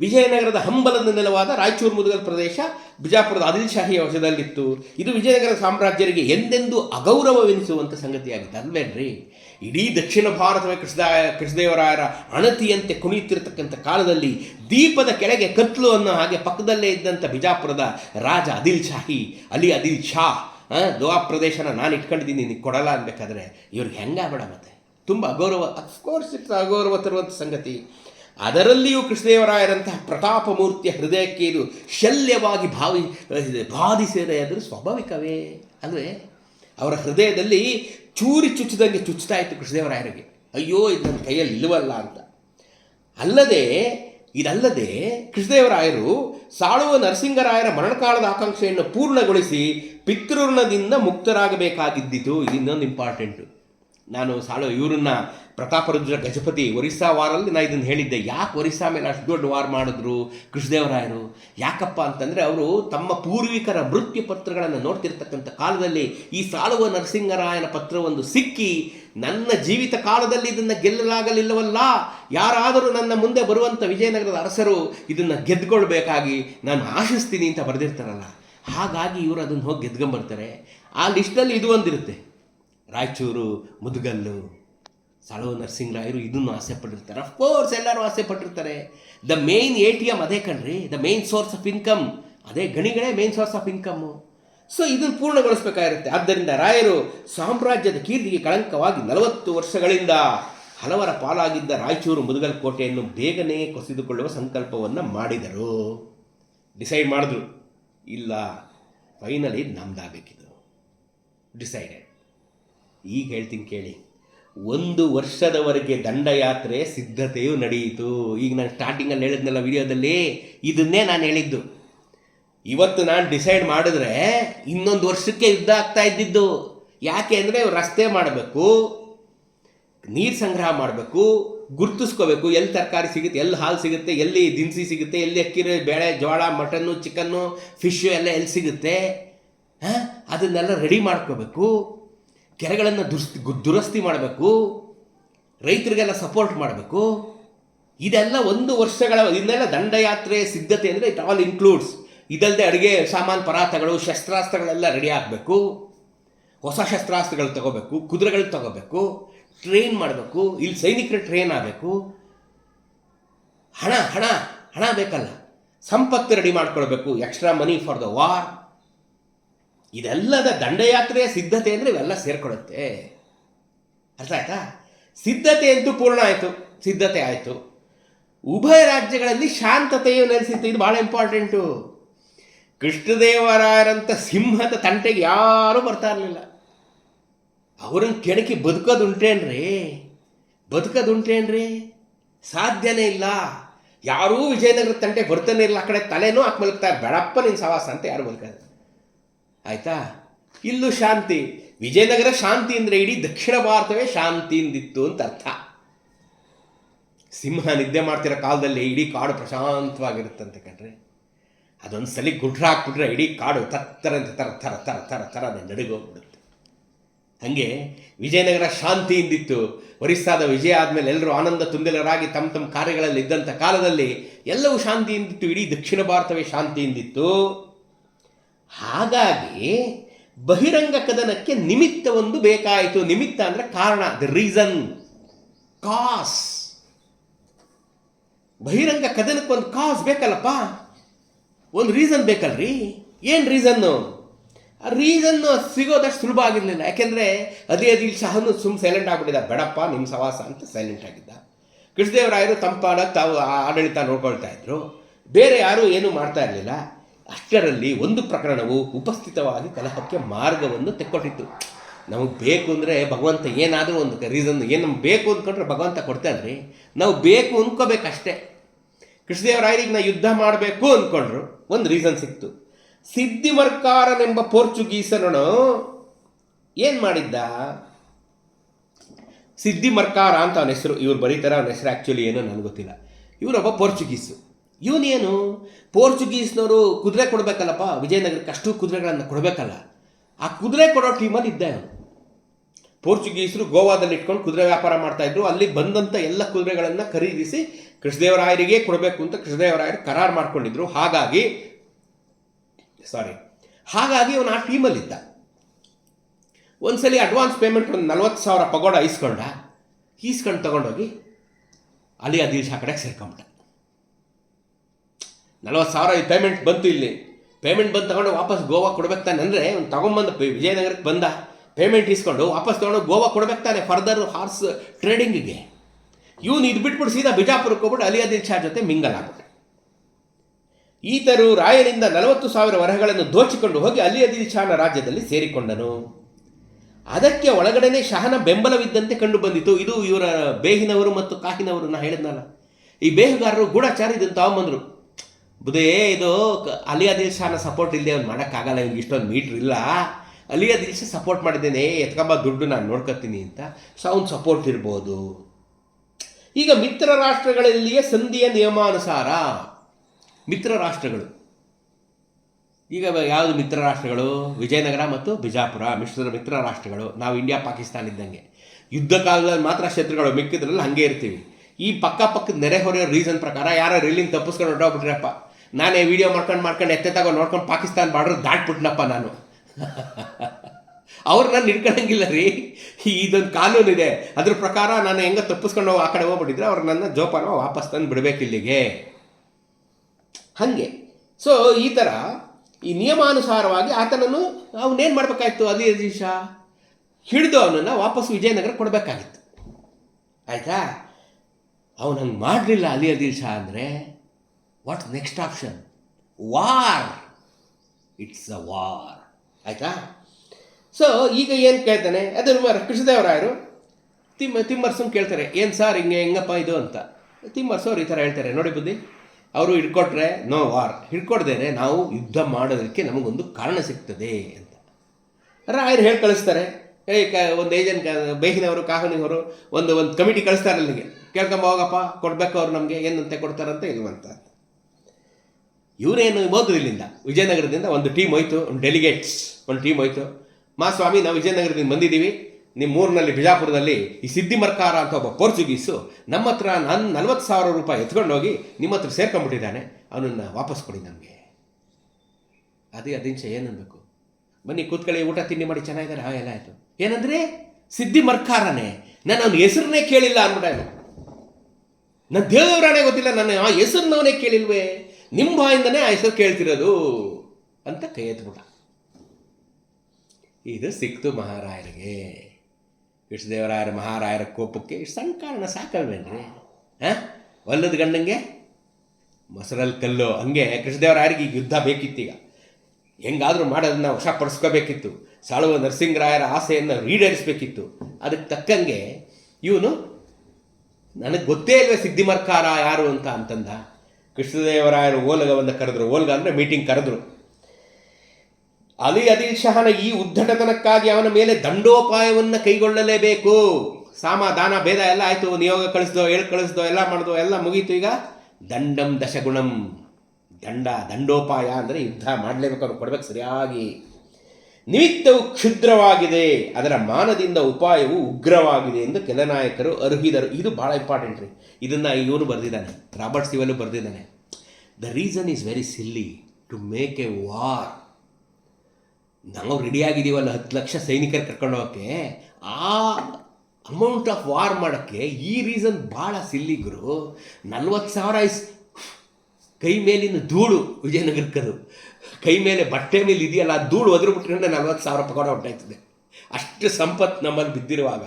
ವಿಜಯನಗರದ ಹಂಬಲದ ನೆಲವಾದ ರಾಯಚೂರು ಮುದುಗಲ್ ಪ್ರದೇಶ ಬಿಜಾಪುರದ ಆದಿಲ್ ಶಾಹಿಯ ವಶದಲ್ಲಿತ್ತು. ಇದು ವಿಜಯನಗರ ಸಾಮ್ರಾಜ್ಯರಿಗೆ ಎಂದೆಂದೂ ಅಗೌರವವೆನಿಸುವಂಥ ಸಂಗತಿಯಾಗಿತ್ತು. ಅಲ್ವೇನ್ರಿ? ಇಡೀ ದಕ್ಷಿಣ ಭಾರತವೇ ಕೃಷ್ಣ ಕೃಷ್ಣದೇವರಾಯರ ಅಣತಿಯಂತೆ ಕುಣಿಯುತ್ತಿರತಕ್ಕಂಥ ಕಾಲದಲ್ಲಿ ದೀಪದ ಕೆಳಗೆ ಕತ್ಲು ಅನ್ನೋ ಹಾಗೆ ಪಕ್ಕದಲ್ಲೇ ಇದ್ದಂಥ ಬಿಜಾಪುರದ ರಾಜ ಅದಿಲ್ ಶಾಹಿ, ಅಲಿ ಅದಿಲ್ ಶಾ ಗೋವಾ ಪ್ರದೇಶನ ನಾನು ಇಟ್ಕೊಂಡಿದ್ದೀನಿ, ನಿನಗೆ ಕೊಡಲ್ಲ ಅನ್ಬೇಕಾದ್ರೆ ಇವ್ರಿಗೆ ಹೆಂಗಾಗಬೇಡ ಮತ್ತೆ? ತುಂಬ ಅಗೌರವ ಅಫ್ಕೋರ್ಸ್ ಇಟ್ಸ್ ಅಗೌರವ ತರುವಂಥ ಸಂಗತಿ. ಅದರಲ್ಲಿಯೂ ಕೃಷ್ಣದೇವರಾಯರಂತಹ ಪ್ರತಾಪ ಮೂರ್ತಿಯ ಹೃದಯಕ್ಕೆ ಇದು ಶಲ್ಯವಾಗಿ ಭಾವಿ ಬಾಧಿಸಿದೆ ಅದು ಸ್ವಾಭಾವಿಕವೇ? ಅಂದರೆ ಅವರ ಹೃದಯದಲ್ಲಿ ಚೂರಿ ಚುಚ್ಚಿದಂಗೆ ಚುಚ್ಚುತ್ತಾ ಇತ್ತು ಕೃಷ್ಣದೇವರಾಯರಿಗೆ ಅಯ್ಯೋ, ಇದು ನನ್ನ ಕೈಯಲ್ಲಿ ಇಲ್ಲವಲ್ಲ ಅಂತ. ಅಲ್ಲದೆ, ಇದಲ್ಲದೆ ಕೃಷ್ಣದೇವರಾಯರು ಸಾಳುವ ನರಸಿಂಗರಾಯರ ಮರಣಕಾಲದ ಆಕಾಂಕ್ಷೆಯನ್ನು ಪೂರ್ಣಗೊಳಿಸಿ ಪಿತೃಋಣದಿಂದ ಮುಕ್ತರಾಗಬೇಕಾಗಿದ್ದಿತು. ಇದು ಇನ್ನೊಂದು ಇಂಪಾರ್ಟೆಂಟು ನಾನು ಸಾಲ ಇವರನ್ನ ಪ್ರತಾಪರುದ್ರ ಗಜಪತಿ ಒರಿಸ್ಸಾ ವಾರಲ್ಲಿ ನಾನು ಇದನ್ನು ಹೇಳಿದ್ದೆ. ಯಾಕೆ ಒರಿಸ್ಸಾ ಮೇಲೆ ಅಷ್ಟು ದೊಡ್ಡ ವಾರ್ ಮಾಡಿದ್ರು ಕೃಷ್ಣದೇವರಾಯರು ಯಾಕಪ್ಪ ಅಂತಂದರೆ ಅವರು ತಮ್ಮ ಪೂರ್ವಿಕರ ಮೃತ್ಯು ಪತ್ರಗಳನ್ನು ನೋಡ್ತಿರ್ತಕ್ಕಂಥ ಕಾಲದಲ್ಲಿ ಈ ಸಾಳುವ ನರಸಿಂಗರಾಯನ ಪತ್ರವೊಂದು ಸಿಕ್ಕಿ ನನ್ನ ಜೀವಿತ ಕಾಲದಲ್ಲಿ ಇದನ್ನು ಗೆಲ್ಲಲಾಗಲಿಲ್ಲವಲ್ಲ? ಯಾರಾದರೂ ನನ್ನ ಮುಂದೆ ಬರುವಂಥ ವಿಜಯನಗರದ ಅರಸರು ಇದನ್ನು ಗೆದ್ದುಕೊಳ್ಬೇಕಾಗಿ ನಾನು ಆಶಿಸ್ತೀನಿ ಅಂತ ಬರೆದಿರ್ತಾರಲ್ಲ. ಹಾಗಾಗಿ ಇವರು ಅದನ್ನು ಹೋಗಿ ಗೆದ್ಕೊಂಬರ್ತಾರೆ. ಆ ಲಿಸ್ಟಲ್ಲಿ ಇದು ಒಂದಿರುತ್ತೆ. ರಾಯಚೂರು, ಮುದುಗಲ್ಲು ನರ್ಸಿಂಗ್ ರಾಯರು ಇದನ್ನು ಆಸೆ ಪಟ್ಟಿರ್ತಾರೆ. ಅಫ್ಕೋರ್ಸ್ ಎಲ್ಲರೂ ಆಸೆ ಪಟ್ಟಿರ್ತಾರೆ. The main A T M ಅದೇ ಕಣ್ರಿ. The main source of income ಅದೇ ಗಣಿಗಳೇ main source of income so ಇದನ್ನು ಪೂರ್ಣಗೊಳಿಸಬೇಕಾಗಿರುತ್ತೆ. ಆದ್ದರಿಂದ ರಾಯರು ಸಾಮ್ರಾಜ್ಯದ ಕೀರ್ತಿಗೆ ಕಳಂಕವಾಗಿ ನಲವತ್ತು ವರ್ಷಗಳಿಂದ ಹಲವರ ಪಾಲಾಗಿದ್ದ ರಾಯಚೂರು ಮುದುಗಲ್ ಕೋಟೆಯನ್ನು ಬೇಗನೆ ಕೊಸಿದುಕೊಳ್ಳುವ ಸಂಕಲ್ಪವನ್ನು ಮಾಡಿದರು. ಡಿಸೈಡ್ ಮಾಡಿದ್ರು. ಇಲ್ಲ ಫೈನಲಿ ನಮ್ದಾಗಬೇಕಿದು. ಡಿಸೈಡೆಡ್ ಈಗ ಹೇಳ್ತೀನಿ ಕೇಳಿ. ಒಂದು ವರ್ಷದವರೆಗೆ ದಂಡಯಾತ್ರೆ ಸಿದ್ಧತೆಯು ನಡೆಯಿತು. ಈಗ ನಾನು ಸ್ಟಾರ್ಟಿಂಗಲ್ಲಿ ಹೇಳಿದ್ನಲ್ಲ ವಿಡಿಯೋದಲ್ಲಿ, ಇದನ್ನೇ ನಾನು ಹೇಳಿದ್ದು. ಇವತ್ತು ನಾನು ಡಿಸೈಡ್ ಮಾಡಿದ್ರೆ ಇನ್ನೊಂದು ವರ್ಷಕ್ಕೆ ಯುದ್ಧ ಆಗ್ತಾ ಇದ್ದಿದ್ದು. ಯಾಕೆ ಅಂದರೆ ರಸ್ತೆ ಮಾಡಬೇಕು, ನೀರು ಸಂಗ್ರಹ ಮಾಡಬೇಕು, ಗುರ್ತಿಸ್ಕೋಬೇಕು. ಎಲ್ಲಿ ತರಕಾರಿ ಸಿಗುತ್ತೆ, ಎಲ್ಲಿ ಹಾಲು ಸಿಗುತ್ತೆ, ಎಲ್ಲಿ ದಿನಸಿ ಸಿಗುತ್ತೆ, ಎಲ್ಲಿ ಅಕ್ಕಿ ಬೇಳೆ ಜೋಳ ಮಟನ್ನು ಚಿಕನ್ನು ಫಿಶ್ಶು ಎಲ್ಲ ಎಲ್ಲಿ ಸಿಗುತ್ತೆ, ಹಾಂ? ಅದನ್ನೆಲ್ಲ ರೆಡಿ ಮಾಡ್ಕೋಬೇಕು. ಕೆರೆಗಳನ್ನು ದುರಸ್ತಿ ದುರಸ್ತಿ ಮಾಡಬೇಕು, ರೈತರಿಗೆಲ್ಲ ಸಪೋರ್ಟ್ ಮಾಡಬೇಕು. ಇದೆಲ್ಲ ಒಂದು ವರ್ಷಗಳ ಇದನ್ನೆಲ್ಲ ದಂಡಯಾತ್ರೆ ಸಿದ್ಧತೆ ಅಂದರೆ ಇಟ್ ಆಲ್ ಇನ್ಕ್ಲೂಡ್ಸ್ ಇದಲ್ಲದೆ ಅಡುಗೆ, ಸಾಮಾನು ಪದಾರ್ಥಗಳು ಶಸ್ತ್ರಾಸ್ತ್ರಗಳೆಲ್ಲ ರೆಡಿ ಆಗಬೇಕು. ಹೊಸ ಶಸ್ತ್ರಾಸ್ತ್ರಗಳು ತಗೋಬೇಕು, ಕುದುರೆಗಳು ತಗೋಬೇಕು ಟ್ರೈನ್ ಮಾಡಬೇಕು, ಇಲ್ಲಿ ಸೈನಿಕರು ಟ್ರೈನ್ ಆಗಬೇಕು. ಹಣ ಹಣ ಹಣ ಬೇಕಲ್ಲ. ಸಂಪತ್ತು ರೆಡಿ ಮಾಡ್ಕೊಳ್ಬೇಕು extra money for the war ಇದೆಲ್ಲದ ದಂಡಯಾತ್ರೆಯ ಸಿದ್ಧತೆ ಅಂದರೆ ಇವೆಲ್ಲ ಸೇರ್ಕೊಳ್ಳುತ್ತೆ ಅರ್ಥ ಆಯ್ತಾ? ಸಿದ್ಧತೆ ಅಂತೂ ಪೂರ್ಣ ಆಯಿತು, ಸಿದ್ಧತೆ ಆಯಿತು. ಉಭಯ ರಾಜ್ಯಗಳಲ್ಲಿ ಶಾಂತತೆಯು ನೆಲೆಸಿತ್ತು, ಇದು ಭಾಳ ಇಂಪಾರ್ಟೆಂಟು ಕೃಷ್ಣದೇವರಾಯರಂಥ ಸಿಂಹದ ತಂಟೆಗೆ ಯಾರೂ ಬರ್ತಾ ಇರಲಿಲ್ಲ. ಅವರನ್ನು ಕೆಣಕಿ ಬದುಕೋದುಂಟೇನ್ರಿ ಬದುಕೋದುಂಟೇನ್ರಿ ಸಾಧ್ಯನೇ ಇಲ್ಲ. ಯಾರೂ ವಿಜಯನಗರ ತಂಟೆ ಬರ್ತಾನೆ ಇಲ್ಲ, ಆ ಕಡೆ ತಲೆನೂ ಹಾಕಿ ಮಲಗ್ತಾರೆ ಬೇಡಪ್ಪ ನಿನ್ನ ಸವಾಸ ಅಂತ ಯಾರು ಮಲ್ತಾರೆ ಆಯ್ತಾ? ಇಲ್ಲೂ ಶಾಂತಿ. ವಿಜಯನಗರ ಶಾಂತಿ ಅಂದರೆ ಇಡೀ ದಕ್ಷಿಣ ಭಾರತವೇ ಶಾಂತಿಯಿಂದಿತ್ತು ಅಂತ ಅರ್ಥ. ಸಿಂಹ ನಿದ್ದೆ ಮಾಡ್ತಿರೋ ಕಾಲದಲ್ಲಿ ಇಡೀ ಕಾಡು ಪ್ರಶಾಂತವಾಗಿರುತ್ತಂತೆ ಕಣ್ರಿ. ಅದೊಂದು ಸಲ ಗುಡ್ರ ಹಾಕ್ಬಿಟ್ರೆ ಇಡೀ ಕಾಡು ತತ್ತರ ಅಂತ ತರ ಥರ ಥರ ಥರ ನಡುಗೋಗ್ಬಿಡುತ್ತೆ. ಹಾಗೆ ವಿಜಯನಗರ ಶಾಂತಿಯಿಂದಿತ್ತು. ಒರಿಸ್ಸಾದ ವಿಜಯ ಆದಮೇಲೆ ಎಲ್ಲರೂ ಆನಂದ ತುಂಬಿಲರಾಗಿ ತಮ್ಮ ತಮ್ಮ ಕಾರ್ಯಗಳಲ್ಲಿ ಇದ್ದಂಥ ಕಾಲದಲ್ಲಿ ಎಲ್ಲವೂ ಶಾಂತಿಯಿಂದಿತ್ತು. ಇಡೀ ದಕ್ಷಿಣ ಭಾರತವೇ ಶಾಂತಿಯಿಂದಿತ್ತು. ಹಾಗಾಗಿ ಬಹಿರಂಗ ಕದನಕ್ಕೆ ನಿಮಿತ್ತ ಒಂದು ಬೇಕಾಯಿತು. ನಿಮಿತ್ತ ಅಂದರೆ ಕಾರಣ ದ ರೀಸನ್ ಕಾಸ್ ಬಹಿರಂಗ ಕದನಕ್ಕೆ ಒಂದು ಕಾಸ್ ಬೇಕಲ್ಲಪ್ಪ? ಒಂದು ರೀಸನ್ ಬೇಕಲ್ರಿ? ಏನು ರೀಸನ್ನು ಆ ರೀಸನ್ನು ಸಿಗೋದಷ್ಟು ಸುಲಭ ಆಗಿರಲಿಲ್ಲ. ಯಾಕೆಂದರೆ ಅದೇ ಅದಿಲ್ ಶಹನು ಸುಮ್ಮ ಸೈಲೆಂಟ್ ಆಗಿಬಿಟ್ಟಿದ್ದ ಬೇಡಪ್ಪ ನಿಮ್ಮ ಸವಾಸ ಅಂತ ಸೈಲೆಂಟ್ ಆಗಿದ್ದ. ಕೃಷ್ಣದೇವರಾಯರು ತಂಪಾಡ ತಾವು ಆಡಳಿತ ನೋಡ್ಕೊಳ್ತಾ ಇದ್ರು. ಬೇರೆ ಯಾರೂ ಏನೂ ಮಾಡ್ತಾ ಇರಲಿಲ್ಲ. ಅಷ್ಟರಲ್ಲಿ ಒಂದು ಪ್ರಕರಣವು ಉಪಸ್ಥಿತವಾಗಿ ಕಲಹಕ್ಕೆ ಮಾರ್ಗವನ್ನು ತೆಕ್ಕೊಟ್ಟಿತ್ತು. ನಮಗೆ ಬೇಕು ಅಂದರೆ ಭಗವಂತ ಏನಾದರೂ ಒಂದು ರೀಸನ್ ಏನು ನಮ್ಗೆ ಬೇಕು ಅಂದ್ಕೊಂಡ್ರೆ ಭಗವಂತ ಕೊಡ್ತಾನ್ರಿ ನಾವು ಬೇಕು ಅಂದ್ಕೋಬೇಕಷ್ಟೇ ಕೃಷ್ಣದೇವರಾಯರಿಗೆ ನಾ ಯುದ್ಧ ಮಾಡಬೇಕು ಅಂದ್ಕೊಂಡ್ರು ಒಂದು ರೀಸನ್ ಸಿಕ್ತು. ಮರ್ಕಾರನೆಂಬ ಪೋರ್ಚುಗೀಸನನು ಏನು ಮಾಡಿದ್ದ? ಸಿದ್ಧಿ ಮರ್ಕಾರ ಅಂತ ಅವನ ಹೆಸರು, ಇವ್ರು ಬರೀತಾರೆ ಅವನ ಹೆಸರು ಆ್ಯಕ್ಚುಲಿ ಏನೋ ನನಗೆ ಗೊತ್ತಿಲ್ಲ. ಇವರೊಬ್ಬ ಪೋರ್ಚುಗೀಸು. ಇವನೇನು ಪೋರ್ಚುಗೀಸ್ನವರು ಕುದುರೆ ಕೊಡಬೇಕಲ್ಲಪ್ಪ? ವಿಜಯನಗರಕ್ಕೆ ಅಷ್ಟು ಕುದುರೆಗಳನ್ನು ಕೊಡಬೇಕಲ್ಲ. ಆ ಕುದುರೆ ಕೊಡೋ ಟೀಮಲ್ಲಿ ಇದ್ದ ಅವನು ಪೋರ್ಚುಗೀಸರು ಗೋವಾದಲ್ಲಿ ಇಟ್ಕೊಂಡು ಕುದುರೆ ವ್ಯಾಪಾರ ಮಾಡ್ತಾಯಿದ್ರು ಅಲ್ಲಿ ಬಂದಂಥ ಎಲ್ಲ ಕುದುರೆಗಳನ್ನು ಖರೀದಿಸಿ ಕೃಷ್ಣದೇವರಾಯರಿಗೆ ಕೊಡಬೇಕು ಅಂತ ಕೃಷ್ಣದೇವರಾಯರು ಕರಾರು ಮಾಡ್ಕೊಂಡಿದ್ರು. ಹಾಗಾಗಿ ಸಾರಿ ಹಾಗಾಗಿ ಅವನು ಆ ಟೀಮಲ್ಲಿದ್ದ ಒಂದ್ಸಲಿ ಅಡ್ವಾನ್ಸ್ ಪೇಮೆಂಟ್ ಒಂದು ನಲ್ವತ್ತು ಸಾವಿರ ಪಗೋಡ ಈಸ್ಕೊಂಡ. ಈಸ್ಕೊಂಡು ತಗೊಂಡೋಗಿ ಅಲ್ಲಿ ಆ ಶಾ ಕಡೆಗೆ ಸೇರ್ಕೊಂಬಿಟ್ಟ. ನಲ್ವತ್ತು ಸಾವಿರ ಈ ಪೇಮೆಂಟ್ ಬಂತು ಇಲ್ಲಿ. ಪೇಮೆಂಟ್ ಬಂದು ತಗೊಂಡು ವಾಪಸ್ ಗೋವಾ ಕೊಡ್ಬೇಕು ತಾನೆ. ಅಂದರೆ ಅವ್ನು ತಗೊಂಬಂದು ವಿಜಯನಗರಕ್ಕೆ ಬಂದ. ಪೇಮೆಂಟ್ ಇಸ್ಕೊಂಡು ವಾಪಸ್ ತಗೊಂಡು ಗೋವಾ ಕೊಡ್ಬೇಕು ತಾನೆ ಫರ್ದರ್ ಹಾರ್ಸ್ ಟ್ರೇಡಿಂಗಿಗೆ ಇವನು ಇದು ಬಿಟ್ಬಿಟ್ಟು ಸೀದಾ ಬಿಜಾಪುರಕ್ಕೆ ಹೋಗ್ಬಿಟ್ಟು ಅಲಿ ಆದಿಲ್ ಶಾ ಜೊತೆ ಮಿಂಗಲ್ ಆಗ್ಬಿಟ್ಟ. ಈತರು ರಾಯರಿಂದ ನಲವತ್ತು ಸಾವಿರ ವರಹಗಳನ್ನು ದೋಚಿಕೊಂಡು ಹೋಗಿ ಅಲಿ ಆದಿಲ್ ಶಾನ ರಾಜ್ಯದಲ್ಲಿ ಸೇರಿಕೊಂಡನು. ಅದಕ್ಕೆ ಒಳಗಡೆನೆ ಶಹನ ಬೆಂಬಲವಿದ್ದಂತೆ ಕಂಡು ಬಂದಿತು ಇದು ಇವರ ಬೇಹಿನವರು ಮತ್ತು ಕಾಹಿನವರು ನಾ ಹೇಳಿದ್ನಲ್ಲ. ಈ ಬೇಹುಗಾರರು ಗೂಢಚಾರ ಇದನ್ನು ತಗೊಂಬಂದ್ರು. ಬುದೇ ಇದು ಅಲಿ ಅದಿಲ್ ಶಾನ ಸಪೋರ್ಟ್ ಇಲ್ಲದೆ ಅವ್ನು ಮಾಡೋಕ್ಕಾಗಲ್ಲ, ಇವ್ನಿಗೆ ಇಷ್ಟೊಂದು ಮೀಟ್ರ್ ಇಲ್ಲ. ಅಲಿ ಅದಿಲ್ ಶಾ ಸಪೋರ್ಟ್ ಮಾಡಿದ್ದೇನೆ ಎತ್ಕೊಂಬ ದುಡ್ಡು, ನಾನು ನೋಡ್ಕೊತೀನಿ ಅಂತ. ಸೊ ಅವ್ನು ಸಪೋರ್ಟ್ ಇರ್ಬೋದು. ಈಗ ಮಿತ್ರ ರಾಷ್ಟ್ರಗಳಲ್ಲಿಯೇ ಸಂಧಿಯ ನಿಯಮಾನುಸಾರ, ಮಿತ್ರ ರಾಷ್ಟ್ರಗಳು. ಈಗ ಯಾವುದು ಮಿತ್ರ ರಾಷ್ಟ್ರಗಳು? ವಿಜಯನಗರ ಮತ್ತು ಬಿಜಾಪುರ ಮಿಶ್ರ ಮಿತ್ರ ರಾಷ್ಟ್ರಗಳು. ನಾವು ಇಂಡಿಯಾ, ಪಾಕಿಸ್ತಾನ ಇದ್ದಂಗೆ. ಯುದ್ಧ ಕಾಲದಲ್ಲಿ ಮಾತ್ರ ಶತ್ರುಗಳು, ಮಿಕ್ಕಿದ್ರಲ್ಲಿ ಹಾಗೆ ಇರ್ತೀವಿ. ಈ ಪಕ್ಕ ಪಕ್ಕದ ನೆರೆಹೊರೆಯೋ ರೀಸನ್ ಪ್ರಕಾರ ಯಾರೋ ರಿಲಿಂಗ್ ತಪ್ಪಿಸ್ಕೊಂಡು ಹೊರಟೋಗ್ಬಿಟ್ರಪ್ಪ. ನಾನೇ ವಿಡಿಯೋ ಮಾಡ್ಕೊಂಡು ಮಾಡ್ಕೊಂಡು ಎತ್ತೆ ತಗೊಂಡು ನೋಡ್ಕೊಂಡು ಪಾಕಿಸ್ತಾನ ಬಾರ್ಡ್ರ್ ದಾಟ್ಬಿಟ್ನಪ್ಪ ನಾನು. ಅವ್ರು ನಾನು ಹಿಡ್ಕೊಳಂಗಿಲ್ಲ ರೀ. ಇದೊಂದು ಕಾನೂನಿದೆ ಅದ್ರ ಪ್ರಕಾರ ನಾನು ಹೆಂಗೆ ತಪ್ಪಿಸ್ಕೊಂಡು ಆ ಕಡೆ ಹೋಗ್ಬಿಟ್ಟಿದ್ರೆ ಅವ್ರು ನನ್ನ ಜೋಪಾನ ವಾಪಸ್ ತಂದು ಬಿಡಬೇಕು ಇಲ್ಲಿಗೆ. ಹಾಗೆ. ಸೊ ಈ ಥರ ಈ ನಿಯಮಾನುಸಾರವಾಗಿ ಆತನನ್ನು ಅವನೇನು ಮಾಡಬೇಕಾಯ್ತು? ಅಲಿ ಅಜೀಶ ಹಿಡಿದು ಅವನನ್ನು ವಾಪಸ್ ವಿಜಯನಗರ ಕೊಡಬೇಕಾಗಿತ್ತು. ಆಯಿತಾ? ಅವನು ಹಂಗೆ ಮಾಡಲಿಲ್ಲ ಅಲಿ ಅದಿಲ್ ಅಂದ್ರೆ ಅಂದರೆ what next option war it's a war ಆಯಿತಾ? ಸೊ ಈಗ ಏನು ಕೇಳ್ತಾನೆ? ಅದನ್ನು ಕೃಷ್ಣದೇವರಾಯರು ತಿಮ್ಮ, ತಿಮ್ಮರ್ಸನ್ ಕೇಳ್ತಾರೆ. ಏನು ಸರ್ ಹಿಂಗೆ, ಹೆಂಗಪ್ಪ ಇದು ಅಂತ. ತಿಮ್ಮರ್ಸವ್ರು ಈ ಥರ ಹೇಳ್ತಾರೆ. ನೋಡಿ ಬುದ್ಧಿ. ಅವರು ಹಿಡ್ಕೊಟ್ರೆ, ನೋ ವಾರ್. ಹಿಡ್ಕೊಡ್ದೇನೆ ನಾವು ಯುದ್ಧ ಮಾಡೋದಕ್ಕೆ ನಮಗೊಂದು ಕಾರಣ ಸಿಗ್ತದೆ ಅಂತ. ರಾಯರು ಹೇಳಿ ಕಳಿಸ್ತಾರೆ. ಏ, ಕ, ಒಂದು ಏಜೆಂಟ್ ಬೇಹಿನವರು ಕಾಹನಿಯವರು ಒಂದು ಒಂದು ಕಮಿಟಿ ಕಳಿಸ್ತಾರೆ ಅಲ್ಲಿಗೆ. ಕೇಳ್ಕೊಂಬ ಹೋಗಪ್ಪ, ಕೊಡಬೇಕು ಅವ್ರು ನಮಗೆ, ಏನಂತೆ ಕೊಡ್ತಾರಂತ ಇಲ್ವಂತ ಇವರೇನು ಹೋದ್ರು ಇಲ್ಲಿಂದ? ವಿಜಯನಗರದಿಂದ ಒಂದು ಟೀಮ್ ಹೋಯ್ತು, ಒಂದು ಡೆಲಿಗೇಟ್ಸ್ ಒಂದು ಟೀಮ್ ಹೋಯ್ತು. ಮಾ ಸ್ವಾಮಿ, ನಾವು ವಿಜಯನಗರದಿಂದ ಬಂದಿದ್ದೀವಿ. ನಿಮ್ಮ ಊರಿನಲ್ಲಿ, ಬಿಜಾಪುರದಲ್ಲಿ ಈ ಸಿದ್ಧಿ ಮರ್ಕಾರ ಅಂತ ಒಬ್ಬ ಪೋರ್ಚುಗೀಸು ನಮ್ಮ ಹತ್ರ ನನ್ನ ನಲ್ವತ್ತು ಸಾವಿರ ರೂಪಾಯಿ ಎತ್ಕೊಂಡು ಹೋಗಿ ನಿಮ್ಮ ಹತ್ರ ಸೇರ್ಕೊಂಡ್ಬಿಟ್ಟಿದ್ದಾನೆ. ಅವನನ್ನು ವಾಪಸ್ ಕೊಡಿ ನಮಗೆ. ಅದೇ ಅದಿಂಚ ಏನನ್ಬೇಕು? ಬನ್ನಿ, ಕೂತ್ಕೊಳ್ಳಿ, ಊಟ, ತಿಂಡಿ ಮಾಡಿ, ಚೆನ್ನಾಗಿದ್ದಾರೆ. ಹಾಂ ಎಲ್ಲ ಆಯಿತು. ಏನಂದರೆ? ಸಿದ್ಧಿ ಮರ್ಕಾರನೇ. ನಾನು ಅವನ ಹೆಸರನ್ನೇ ಕೇಳಿಲ್ಲ ಅಂದ್ಬಿಟ್ಟು. ನನ್ನ ದೇವರಾಣೆ ಗೊತ್ತಿಲ್ಲ, ನನ್ನ ಆ ಹೆಸರನ್ನವನೇ ಕೇಳಿಲ್ವೇ? ನಿಮ್ಮ ಬಾಯಿಂದನೇ ಆ ಹೆಸರು ಕೇಳ್ತಿರೋದು ಅಂತ ಕೈ ಎತ್ಬಿಟ್ಟ ಇದು ಸಿಕ್ತು ಮಹಾರಾಯರಿಗೆ. ಕೃಷ್ಣದೇವರಾಯರ ಮಹಾರಾಯರ ಕೋಪಕ್ಕೆ ಇಷ್ಟು ಸಣ್ಣ ಕಾರಣ ಸಾಕಲ್ವೇನ್ರಿ? ಹಾಂ ಒಲ್ಲದ ಗಂಡಂಗೆ? ಮೊಸರಲ್ಲಿ ಕಲ್ಲು. ಹಂಗೆ ಕೃಷ್ಣದೇವರಾಯರಿಗೆ ಈಗ ಯುದ್ಧ ಬೇಕಿತ್ತೀಗ. ಹೆಂಗಾದರೂ ಮಾಡೋದನ್ನ ವಶಪಡಿಸ್ಕೋಬೇಕಿತ್ತು. ಸಾಳುವ ನರಸಿಂಗರಾಯರ ಆಸೆಯನ್ನು ಈಡೇರಿಸಬೇಕಿತ್ತು. ಅದಕ್ಕೆ ತಕ್ಕಂಗೆ ಇವನು ನನಗೆ ಗೊತ್ತೇ ಇಲ್ವೇ ಸಿದ್ಧಿಮರ್ಕಾರ ಯಾರು ಅಂತ ಅಂತಂದ. ಕೃಷ್ಣದೇವರಾಯರು ಓಲಗವನ್ನು ಕರೆದರು. ಓಲ್ಗ ಅಂದರೆ ಮೀಟಿಂಗ್ ಕರೆದರು. ಅಲಿ ಅದಿಲ್ ಶಹನ ಈ ಉದ್ದಟತನಕ್ಕಾಗಿ ಅವನ ಮೇಲೆ ದಂಡೋಪಾಯವನ್ನು ಕೈಗೊಳ್ಳಲೇಬೇಕು. ಸಾಮ, ದಾನ, ಭೇದ ಎಲ್ಲ ಆಯಿತು. ನಿಯೋಗ ಕಳಿಸ್ದೋ, ಹೇಳಿ ಕಳಿಸ್ದೋ, ಎಲ್ಲ ಮಾಡ್ದೋ, ಎಲ್ಲ ಮುಗೀತು ಈಗ. ದಂಡಂ ದಶಗುಣಂ. ದಂಡ, ದಂಡೋಪಾಯ ಅಂದರೆ ಯುದ್ಧ ಮಾಡಲೇಬೇಕು. ಅವ್ರು ಕೊಡ್ಬೇಕು ಸರಿಯಾಗಿ. ನಿಮಿತ್ತವು ಕ್ಷುದ್ರವಾಗಿದೆ. ಅದರ ಮಾನದಿಂದ ಉಪಾಯವು ಉಗ್ರವಾಗಿದೆ ಎಂದು ಕೆಲ ನಾಯಕರು ಅರ್ಹಿದರು. ಇದು ಭಾಳ ಇಂಪಾರ್ಟೆಂಟ್ ರೀ. ಇದನ್ನು ಇವನು ಬರೆದಿದ್ದಾನೆ. ರಾಬರ್ಟ್ ಸಿವಲು ಬರೆದಿದ್ದಾನೆ. The reason is very silly to make a war ನಾವು ರೆಡಿಯಾಗಿದ್ದೀವಲ್ಲ ಹತ್ತು ಲಕ್ಷ ಸೈನಿಕರು ಕರ್ಕೊಂಡು ಹೋಗೋಕ್ಕೆ. ಆ ಅಮೌಂಟ್ ಆಫ್ ವಾರ್ ಮಾಡೋಕ್ಕೆ ಈ ರೀಸನ್ ಭಾಳ ಸಿಲ್ಲಿ ಗುರು. ನಲ್ವತ್ತು ಸಾವಿರ ಇಸ್ ಕೈ ಮೇಲಿನ ಧೂಳು ವಿಜಯನಗರಕ್ಕದು. ಕೈ ಮೇಲೆ ಬಟ್ಟೆ ಮೇಲೆ ಇದೆಯಲ್ಲ, ಧೂಳು ಒದ್ರು ಬಿಟ್ಕೊಂಡ್ರೆ ನಲ್ವತ್ತು ಸಾವಿರ ಪಕೋಡ ಹೊಟ್ಟಾಯ್ತದೆ ಅಷ್ಟು ಸಂಪತ್ತು ನಮ್ಮಲ್ಲಿ ಬಿದ್ದಿರುವಾಗ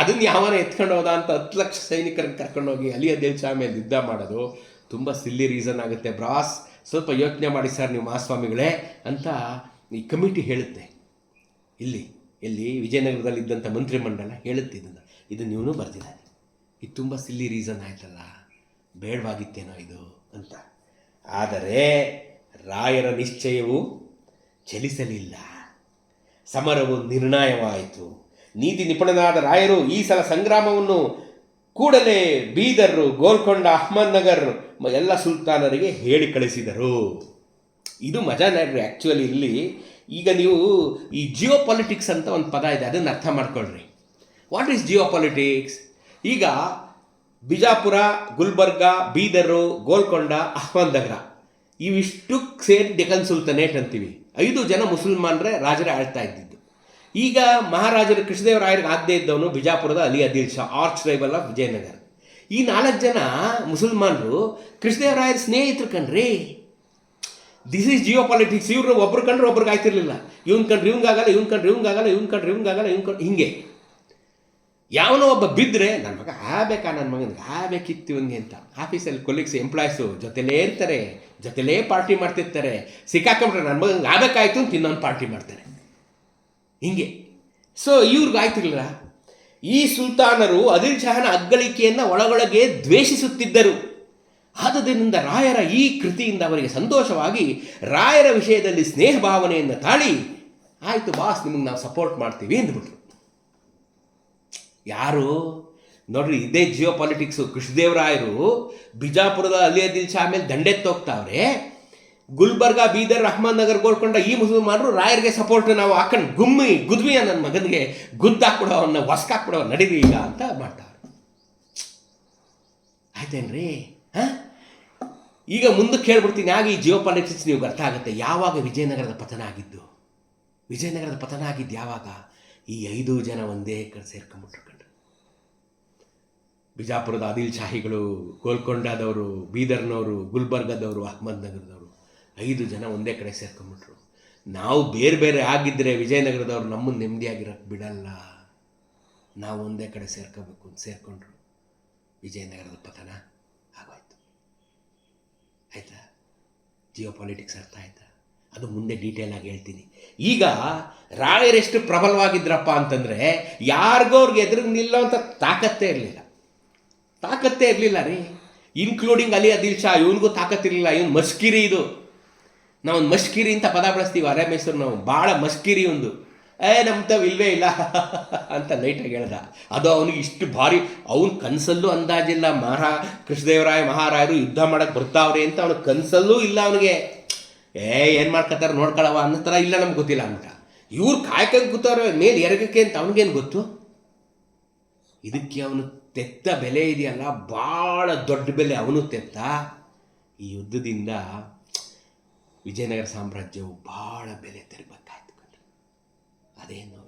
ಅದನ್ನ ಯಾವನ ಎತ್ಕೊಂಡು ಹೋದ ಅಂತ ಹತ್ತು ಲಕ್ಷ ಸೈನಿಕರನ್ನು ಕರ್ಕೊಂಡೋಗಿ ಅದಿಲ್ ಶಾ ಮೇಲೆ ಯುದ್ಧ ಮಾಡೋದು ತುಂಬ ಸಿಲ್ಲಿ ರೀಸನ್ ಆಗುತ್ತೆ ಬ್ರಾಸ್ ಸ್ವಲ್ಪ ಯೋಚನೆ ಮಾಡಿ ಸರ್ ನೀವು ಮಹಾಸ್ವಾಮಿಗಳೇ ಅಂತ ಈ ಕಮಿಟಿ ಹೇಳುತ್ತೆ. ಇಲ್ಲಿ ಇಲ್ಲಿ ವಿಜಯನಗರದಲ್ಲಿ ಇದ್ದಂಥ ಮಂತ್ರಿಮಂಡಲ ಹೇಳುತ್ತೆ ಇದನ್ನು. ಇದನ್ನು ಇವನು ಬರೆದಿದ್ದಾನೆ ಇದು ತುಂಬ ಸಿಲ್ಲಿ ರೀಸನ್ ಆಯ್ತಲ್ಲ. ಬೇಡವಾಗಿತ್ತೇನೋ ಇದು ಅಂತ. ಆದರೆ ರಾಯರ ನಿಶ್ಚಯವು ಚಲಿಸಲಿಲ್ಲ. ಸಮರವು ನಿರ್ಣಾಯವಾಯಿತು. ನೀತಿ ನಿಪುಣನಾದ ರಾಯರು ಈ ಸಲ ಸಂಗ್ರಾಮವನ್ನು ಕೂಡಲೇ ಬೀದರ್ರು ಗೋಲ್ಕೊಂಡ ಅಹ್ಮದ್ನಗರ್ ಎಲ್ಲ ಸುಲ್ತಾನರಿಗೆ ಹೇಳಿ ಕಳಿಸಿದರು. ಇದು ಮಜಾ ನೋಡ್ರಿ ಆ್ಯಕ್ಚುಲಿ ಇಲ್ಲಿ ಈಗ ನೀವು ಈ ಜಿಯೋ ಪಾಲಿಟಿಕ್ಸ್ ಅಂತ ಒಂದು ಪದ ಇದೆ, ಅದನ್ನು ಅರ್ಥ ಮಾಡ್ಕೊಳ್ರಿ. ವಾಟ್ ಈಸ್ ಜಿಯೋ ಪಾಲಿಟಿಕ್ಸ್ ಈಗ ಬಿಜಾಪುರ, ಗುಲ್ಬರ್ಗ, ಬೀದರು, ಗೋಲ್ಕೊಂಡ ಅಹ್ಮದ್ನಗರ ಇವಿಷ್ಟು ಸೇರಿ ಡೆಕನ್ ಸುಲ್ತಾನೇಟ್ ಅಂತೀವಿ. ಐದು ಜನ ಮುಸಲ್ಮಾನರೇ ರಾಜರೇ ಆಳ್ತಾ ಇದ್ದಿದ್ದು. ಈಗ ಮಹಾರಾಜರು ಕೃಷ್ಣದೇವರಾಯರಿಗೆ ಆಗದೆ ಇದ್ದವನು ಬಿಜಾಪುರದ ಅಲಿ ಅದಿಲ್ ಶಾ ಆರ್ಚ್ ರೈಬಲ್ ಆಫ್ ವಿಜಯನಗರ. ಈ ನಾಲ್ಕು ಜನ ಮುಸಲ್ಮಾನರು ಕೃಷ್ಣದೇವರಾಯರ ಸ್ನೇಹಿತರು ಕಣ್ರಿ. ದಿಸ್ ಈಸ್ ಜಿಯೋ ಪಾಲಿಟಿಕ್ಸ್ ಇವ್ರು ಒಬ್ರು ಕಂಡ್ರೆ ಒಬ್ರಿಗೆ ಆಯ್ತಿರ್ಲಿಲ್ಲ. ಇವ್ನ ಕಂಡ್ರೆ ಇವಂಗಾಗಲ್ಲ ಇವ್ನ ಕಂಡ್ರೆ ಇವಂಗಾಗಲ್ಲ ಇವ್ನ ಕಂಡ್ರೆ ಇವಂಗಾಗಲ್ಲ ಇವ್ನ ಕಂಡ್ರೆ ಹಿಂಗೆ. ಯಾವನೋ ಒಬ್ಬ ಬಿದ್ದರೆ ನನ್ನ ಮಗ ಆಗಬೇಕಾ ನನ್ನ ಮಗನಿಗೆ ಆಗಬೇಕಿತ್ತು ಇವನಿಗೆ ಅಂತ. ಆಫೀಸಲ್ಲಿ ಕೊಲೀಗ್ಸ್ ಎಂಪ್ಲಾಯ್ಸು ಜೊತೆಲೇ ಇರ್ತಾರೆ, ಜೊತೆಲೇ ಪಾರ್ಟಿ ಮಾಡ್ತಿರ್ತಾರೆ. ಸಿಕ್ಕಾಕೊಂಡ್ರೆ ನನ್ನ ಮಗನಿಗೆ ಆಗಬೇಕಾಯ್ತು ಅಂತ ಇನ್ನೊಂದು ಪಾರ್ಟಿ ಮಾಡ್ತಾರೆ. ಹಿಂಗೆ. ಸೊ ಇವ್ರಿಗೂ ಆಯ್ತಿರಲಿಲ್ಲ ಈ ಸುಲ್ತಾನರು ಅದಿಲ್ ಶಹನ ಅಗ್ಗಳಿಕೆಯನ್ನು ಒಳಗೊಳಗೆ ದ್ವೇಷಿಸುತ್ತಿದ್ದರು. ಆದುದರಿಂದ ರಾಯರ ಈ ಕೃತಿಯಿಂದ ಅವರಿಗೆ ಸಂತೋಷವಾಗಿ ರಾಯರ ವಿಷಯದಲ್ಲಿ ಸ್ನೇಹ ಭಾವನೆಯನ್ನು ತಾಳಿ, ಆಯಿತು ಬಾಸ್ ನಿಮಗೆ ನಾವು ಸಪೋರ್ಟ್ ಮಾಡ್ತೀವಿ ಅಂದ್ಬಿಟ್ರು ಯಾರು? ನೋಡ್ರಿ, ಇದೇ ಜಿಯೋ ಪಾಲಿಟಿಕ್ಸು ಕೃಷ್ಣದೇವರಾಯರು ಬಿಜಾಪುರದ ಅಲಿ ಅದಿಲ್ ಶಾ ಮೇಲೆ ದಂಡೆತ್ತೋಗ್ತಾವ್ರೆ ಗುಲ್ಬರ್ಗ, ಬೀದರ್, ರಹಮಾನ್ ನಗರ್ ಗೋಲ್ಕೊಂಡ ಈ ಮುಸಲ್ಮಾನರು ರಾಯರಿಗೆ ಸಪೋರ್ಟ್ ನಾವು ಹಾಕೊಂಡು ಗುಮ್ಮಿ ಗುದ್ವಿ ನನ್ನ ಮಗನಿಗೆ ಗುದ್ದಾಕ್ಬಿಡೋ ಅವನ್ನ ಹೊಸ್ಕಾಕ್ಬಿಡೋ ನಡೀರಿ ಈಗ ಅಂತ ಮಾಡ್ತಾರೆ ಆಯ್ತೇನ್ರಿ? ಹಾಂ? ಈಗ ಮುಂದಕ್ಕೆ ಹೇಳ್ಬಿಡ್ತೀನಿ ಆಗ ಈ ಜಿಯೋ ಪಾಲಿಟಿಕ್ಸ್ ನೀವು ಅರ್ಥ ಆಗುತ್ತೆ. ಯಾವಾಗ ವಿಜಯನಗರದ ಪತನ ಆಗಿದ್ದು? ವಿಜಯನಗರದ ಪತನ ಆಗಿದ್ದು ಯಾವಾಗ? ಈ ಐದು ಜನ ಒಂದೇ ಕಡೆ ಸೇರ್ಕೊಂಬಿಟ್ರು ಬಿಜಾಪುರದ ಆದಿಲ್ ಶಾಹಿಗಳು, ಗೋಲ್ಕೊಂಡದವರು, ಬೀದರ್ನವರು, ಗುಲ್ಬರ್ಗದವರು ಅಹಮದ್ ನಗರದವರು ಐದು ಜನ ಒಂದೇ ಕಡೆ ಸೇರ್ಕೊಂಬಿಟ್ರು. ನಾವು ಬೇರೆ ಬೇರೆ ಆಗಿದ್ದರೆ ವಿಜಯನಗರದವ್ರು ನಮ್ಮನ್ನು ನೆಮ್ಮದಿಯಾಗಿರೋಕ್ಕೆ ಬಿಡಲ್ಲ. ನಾವು ಒಂದೇ ಕಡೆ ಸೇರ್ಕೋಬೇಕು ಅಂತ ಸೇರಿಕೊಂಡ್ರು. ವಿಜಯನಗರದ ಪತನ ಆಗೋಯ್ತು. ಆಯಿತಾ? ಜಿಯೋ ಪಾಲಿಟಿಕ್ಸ್ ಅರ್ಥ ಆಯ್ತಾ? ಅದು ಮುಂದೆ ಡೀಟೇಲ್ ಆಗಿ ಹೇಳ್ತೀನಿ. ಈಗ ರಾಯರೆಷ್ಟು ಪ್ರಬಲವಾಗಿದ್ರಪ್ಪ ಅಂತಂದರೆ, ಯಾರಿಗೋ ಅವ್ರಿಗೆ ಎದುರು ನಿಲ್ಲೋ ಅಂತ ತಾಕತ್ತೇ ಇರಲಿಲ್ಲ. ತಾಕತ್ತೇ ಇರಲಿಲ್ಲ ರೀ. ಇನ್ಕ್ಲೂಡಿಂಗ್ ಅಲಿ ಅದಿಲ್ ಶಾ, ಇವನಿಗೂ ತಾಕತ್ತಿರಲಿಲ್ಲ. ಇವನು ಮಸ್ಕಿರಿ ಇದು. ನಾವು ಮಸ್ಕಿರಿ ಅಂತ ಪದ ಬಳಸ್ತೀವಿ ಅರೆ ಮೈಸೂರು ನಾವು. ಭಾಳ ಮಸ್ಕಿರಿ ಒಂದು. ಏ ನಮ್ತವ್ ಇಲ್ವೇ ಇಲ್ಲ. ಅಂತ ಲೈಟಾಗಿ ಹೇಳ್ದ. ಅದು ಅವನಿಗೆ ಇಷ್ಟು ಭಾರಿ, ಅವನ ಕನಸಲ್ಲೂ ಅಂದಾಜಿಲ್ಲ. ಮಹಾ, ಕೃಷ್ಣದೇವರಾಯ ಮಹಾರಾಯರು ಯುದ್ಧ ಮಾಡಕ್ಕೆ ಬರ್ತಾವ್ರೆ ಅಂತ ಅವನ ಕನಸಲ್ಲೂ ಇಲ್ಲ ಅವನಿಗೆ. ಏ, ಏನು ಮಾಡ್ಕೊತಾರ ನೋಡ್ಕೊಳವ ಅನ್ನೋ ಥರ ಇಲ್ಲ ನಮ್ಗೆ ಗೊತ್ತಿಲ್ಲ ಅಂತ. ಇವ್ರು ಕಾಯ್ಕೊಂಡು ಕೂತವ್ರೆ, ಮೇಲೆ ಎರಗಕ್ಕೆ ಅಂತ ಅವನಿಗೇನು ಗೊತ್ತು? ಇದಕ್ಕೆ ಅವನು ತೆತ್ತ ಬೆಲೆ ಇದೆಯಲ್ಲ ಭಾಳ ದೊಡ್ಡ ಬೆಲೆ ಅವನು ತೆತ್ತ. ಈ ಯುದ್ಧದಿಂದ ವಿಜಯನಗರ ಸಾಮ್ರಾಜ್ಯವು ಭಾಳ ಬೆಲೆ ತೆರಬೇಕಾಯ್ತು ಕಣ್ರಿ ಅದೇ ನೋವಿನ ಸಂಗತಿ